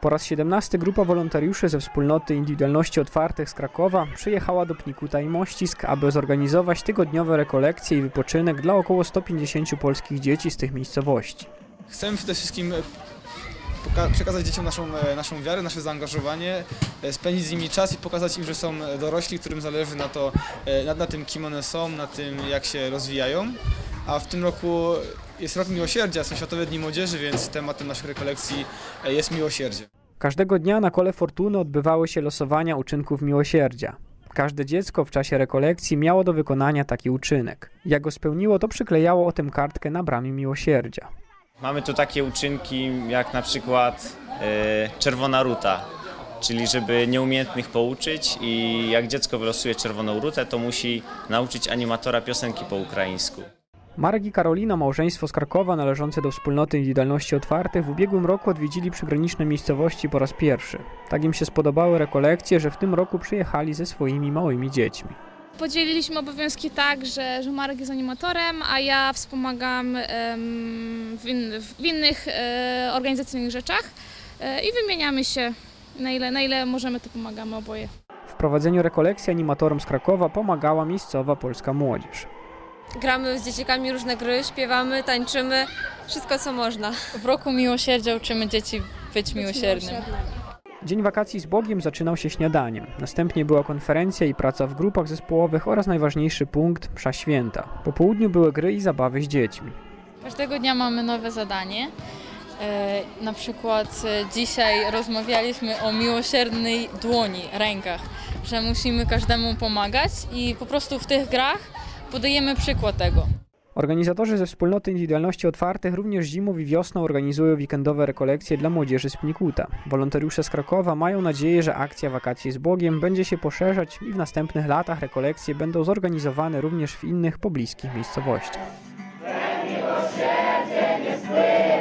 Po raz 17 grupa wolontariuszy ze wspólnoty Indywidualności Otwartych z Krakowa przyjechała do Pnikuta i Mościsk, aby zorganizować tygodniowe rekolekcje i wypoczynek dla około 150 polskich dzieci z tych miejscowości. Chcemy przede wszystkim e, przekazać dzieciom naszą, e, naszą wiarę, nasze zaangażowanie, e, spędzić z nimi czas i pokazać im, że są dorośli, którym zależy na, to, na, na tym, kim one są, na tym, jak się rozwijają. A w tym roku jest Rok Miłosierdzia, są Światowe Dni Młodzieży, więc tematem naszych rekolekcji e, jest miłosierdzie. Każdego dnia na kole fortuny odbywały się losowania uczynków miłosierdzia. Każde dziecko w czasie rekolekcji miało do wykonania taki uczynek. Jak go spełniło, to przyklejało o tym kartkę na bramie miłosierdzia. Mamy tu takie uczynki jak na przykład e, czerwona ruta, czyli żeby nieumiejętnych pouczyć i jak dziecko wylosuje czerwoną rutę, to musi nauczyć animatora piosenki po ukraińsku. Marek i Karolina, małżeństwo z Krakowa należące do wspólnoty Indywidualności Otwartych, w ubiegłym roku odwiedzili przygraniczne miejscowości po raz pierwszy. Tak im się spodobały rekolekcje, że w tym roku przyjechali ze swoimi małymi dziećmi. Podzieliliśmy obowiązki tak, że, że Marek jest animatorem, a ja wspomagam em, w, in, w innych e, organizacyjnych rzeczach e, i wymieniamy się, na ile, na ile możemy, to pomagamy oboje. W prowadzeniu rekolekcji animatorom z Krakowa pomagała miejscowa polska młodzież. Gramy z dzieciakami różne gry, śpiewamy, tańczymy, wszystko co można. W roku miłosierdzia uczymy dzieci być miłosiernym. Dzień wakacji z Bogiem zaczynał się śniadaniem. Następnie była konferencja i praca w grupach zespołowych oraz najważniejszy punkt msza święta. Po południu były gry i zabawy z dziećmi. Każdego dnia mamy nowe zadanie. E, na przykład e, dzisiaj rozmawialiśmy o miłosiernej dłoni, rękach, że musimy każdemu pomagać i po prostu w tych grach podajemy przykład tego. Organizatorzy ze wspólnoty Indywidualności Otwartych również zimą i wiosną organizują weekendowe rekolekcje dla młodzieży z Pnikuta. Wolontariusze z Krakowa mają nadzieję, że akcja Wakacje z Bogiem będzie się poszerzać i w następnych latach rekolekcje będą zorganizowane również w innych pobliskich miejscowościach. Miłosierdzie nie.